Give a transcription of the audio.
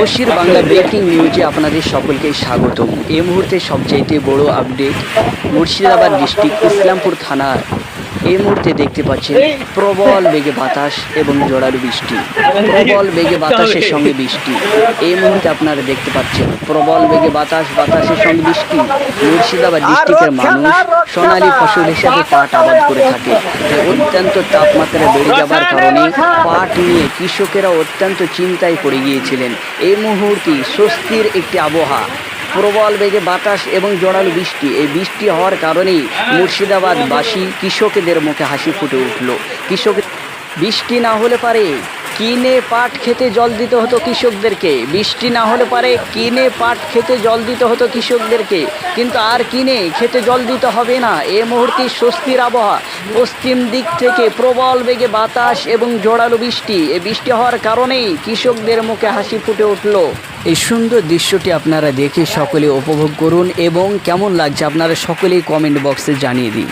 পশ্চির Bangla breaking নিউজে আপনাদের সকলকে স্বাগতম। এই মুহূর্তে সবচাইতে বড় আপডেট মুর্শিদাবাদ ডিস্ট্রিক্ট ইসলামপুর থানার এই মুহূর্তে দেখতে পাচ্ছেন প্রবল বেগে বাতাস এবং জোড়ার বৃষ্টি। প্রবল বেগে বাতাসের সঙ্গে বৃষ্টি। এই মুহূর্তে আপনারা দেখতে পাচ্ছেন প্রবল বেগে বাতাস বাতাসের সঙ্গে বৃষ্টি। মুর্শিদাবাদ ডিস্ট্রিক্টের মানুষ সোনালী ফসল হিসাবে পাট আবাদ করে থাকে। অত্যন্ত তাপমাত্রা বেড়ে যাবার কারণে পাট নিয়ে কৃষকেরা অত্যন্ত চিন্তায় পড়ে গিয়েছিলেন। এই মুহূর্তে স্বস্তির একটি আবহাওয়া। প্রবল বেগে বাতাস এবং জোরালো বৃষ্টি। এই বৃষ্টি হওয়ার কারণেই মুর্শিদাবাদবাসী কৃষকদের মুখে হাসি ফুটে উঠল। কৃষক বৃষ্টি না হলে পারে। কিনে পাট খেতে জল দিতে হতো কৃষকদেরকে। বৃষ্টি না হলে পারে কিনে পাট খেতে জল দিতে হতো কৃষকদেরকে। কিন্তু আর কিনে খেতে জল দিতে হবে না। এ মুহূর্তে স্বস্তির আবহাওয়া। পশ্চিম দিক থেকে প্রবল বেগে বাতাস এবং জোরালো বৃষ্টি। এ বৃষ্টি হওয়ার কারণেই কৃষকদের মুখে হাসি ফুটে উঠল। এই সুন্দর দৃশ্যটি আপনারা দেখে সকলে উপভোগ করুন এবং কেমন লাগছে আপনারা সকলেই কমেন্ট বক্সে জানিয়ে দিন।